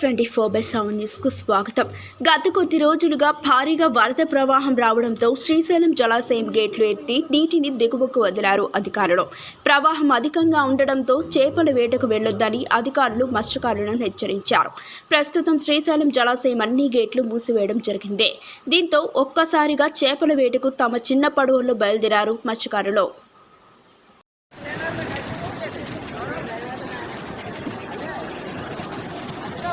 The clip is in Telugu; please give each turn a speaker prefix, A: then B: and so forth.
A: ట్వంటీ ఫోర్ బై సెవెన్ న్యూస్కు స్వాగతం. గత కొద్ది రోజులుగా భారీగా వరద ప్రవాహం రావడంతో శ్రీశైలం జలాశయం గేట్లు ఎత్తి నీటిని దిగువకు వదిలారు అధికారులు. ప్రవాహం అధికంగా ఉండడంతో చేపల వేటకు వెళ్ళొద్దని అధికారులు మత్స్యకారులను హెచ్చరించారు. ప్రస్తుతం శ్రీశైలం జలాశయం అన్ని గేట్లు మూసివేయడం జరిగింది. దీంతో ఒక్కసారిగా చేపల వేటకు తమ చిన్న పడవల్లో బయలుదేరారు మత్స్యకారులు.